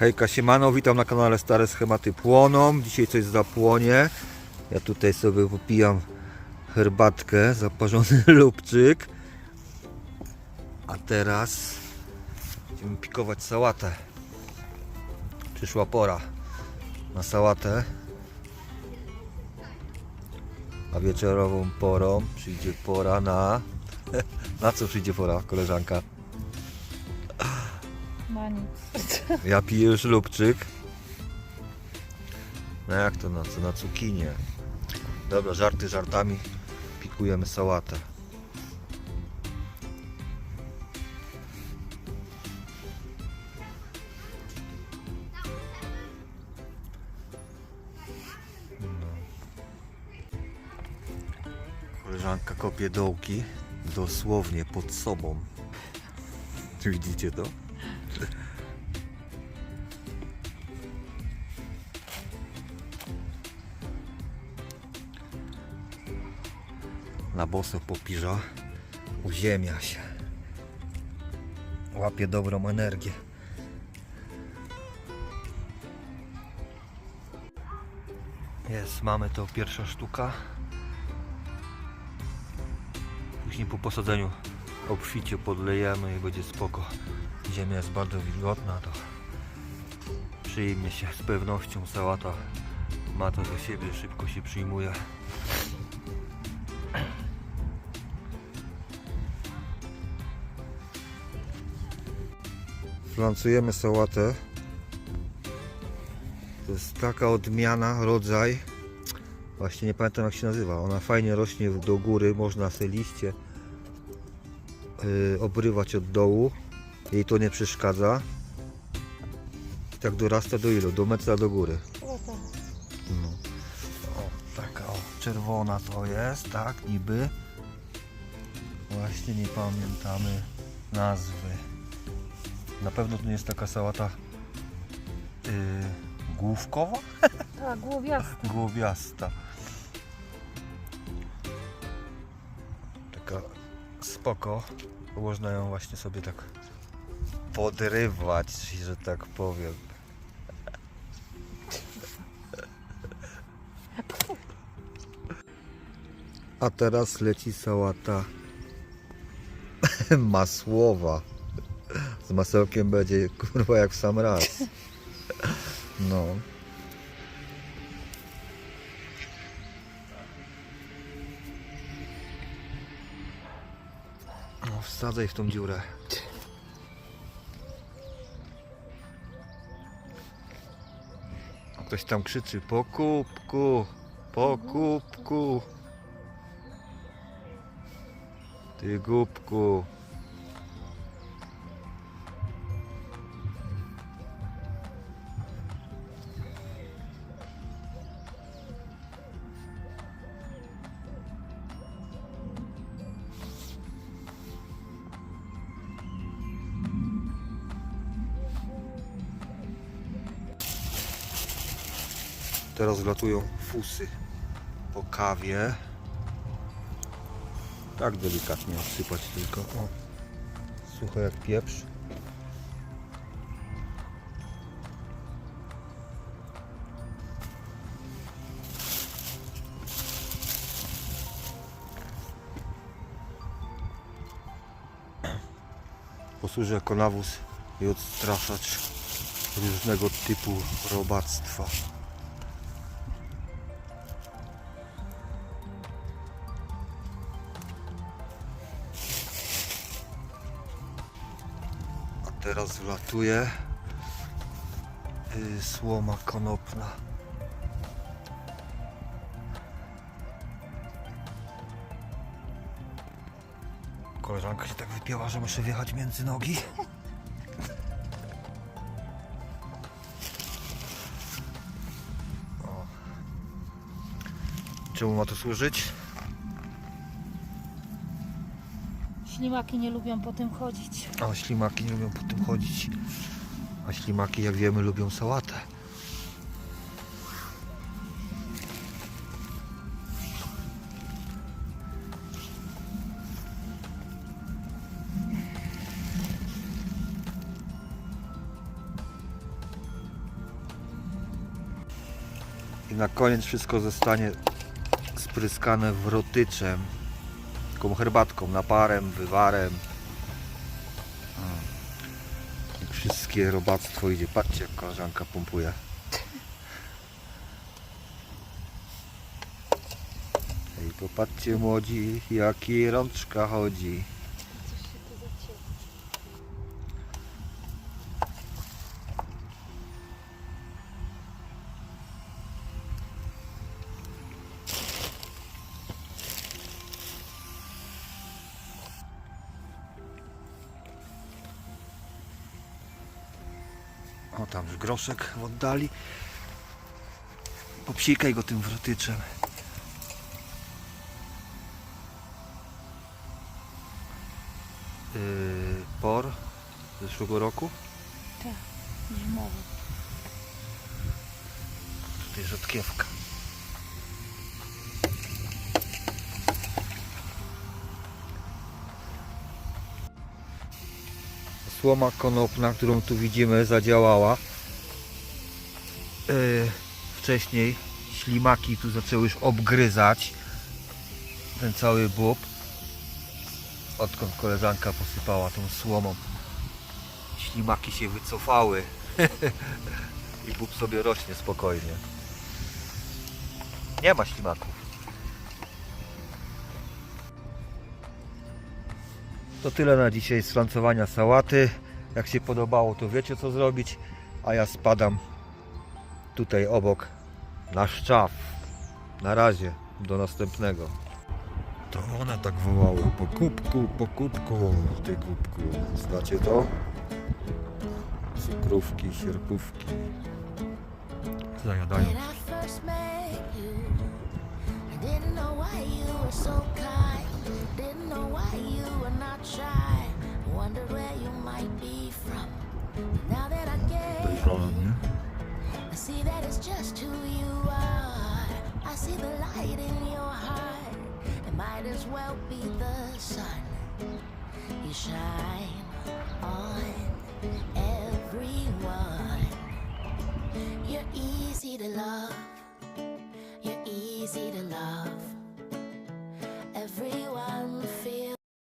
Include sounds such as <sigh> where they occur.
Hejka siemano, witam na kanale Stare Schematy Płoną. Dzisiaj coś zapłonie. Ja tutaj sobie popijam herbatkę, zaparzony <laughs> lubczyk. A teraz będziemy pikować sałatę. Przyszła pora na sałatę. A wieczorową porą przyjdzie pora na... <laughs> Na co przyjdzie pora, koleżanka? Ma nic. Ja piję już lubczyk. No jak to na co? Na cukinię. Dobra, żarty żartami. Pikujemy sałatę. No. Koleżanka kopie dołki dosłownie pod sobą. Widzicie to? Na boso popiża, uziemia się. Łapie dobrą energię. Jest, mamy to pierwsza sztuka. Później po posadzeniu obficie podlejemy i będzie spoko. Ziemia jest bardzo wilgotna, to przyjmie się z pewnością sałata. Ma to do siebie, szybko się przyjmuje. Flancujemy sałatę. To jest taka odmiana, rodzaj. Właśnie nie pamiętam jak się nazywa. Ona fajnie rośnie do góry, można sobie liście yy, obrywać od dołu. Jej to nie przeszkadza. I tak dorasta do ilu? Do metra do góry. No. O, taka o, czerwona to jest, tak, niby. Właśnie nie pamiętamy nazwy. Na pewno to nie jest taka sałata yy, główkowa? <laughs> Tak, głowiasta. Głowiasta. Taka spoko. Można ją właśnie sobie tak podrywać, że tak powiem. A teraz leci sałata <laughs> masłowa. Z masełkiem będzie kurwa jak w sam raz. No. No, wsadzaj w tą dziurę. Ktoś tam krzyczy po kubku, po kubku. Ty głupku. Teraz wlatują fusy po kawie. Tak delikatnie odsypać tylko. O. Jak pieprz. Posłuży jako nawóz i odstraszacz różnego typu robactwa. Teraz wlatuje y, słoma konopna. Koleżanka się tak wypięła, że muszę wjechać między nogi. O. Czemu ma to służyć? ślimaki nie lubią po tym chodzić. A ślimaki nie lubią po tym chodzić. A ślimaki, jak wiemy, lubią sałatę. I na koniec wszystko zostanie spryskane wrotyczem. Taką herbatką, naparem, wywarem. I wszystkie robactwo idzie. Patrzcie jak koleżanka pompuje. Ej, popatrzcie młodzi, jaki rączka chodzi. O, tam już groszek w oddali. Popsikaj go tym wrotyczem. Yy, por z zeszłego roku. Tak, zimowy. Tutaj rzodkiewka. Słoma konopna, którą tu widzimy, zadziałała. Yy, wcześniej ślimaki tu zaczęły już obgryzać ten cały bób. Odkąd koleżanka posypała tą słomą. Ślimaki się wycofały. <laughs> I bób sobie rośnie spokojnie. Nie ma ślimaków. To tyle na dzisiaj z francowania sałaty. Jak się podobało, to wiecie co zrobić. A ja spadam tutaj obok na szczaw. Na razie, do następnego. To ona tak wołała. Po kubku, po kubku, ty kubku. Znacie to? Cukrówki, sierpówki. Zajadają. When I first met you, I didn't know why you were so kind. Didn't know why you were not shy. Wondered where you might be from. Now that I nie? I see that it's just who you are. I see the light in your heart. It might as well be the sun. You shine on everyone. You're easy to love. You're easy to love. Everyone feels.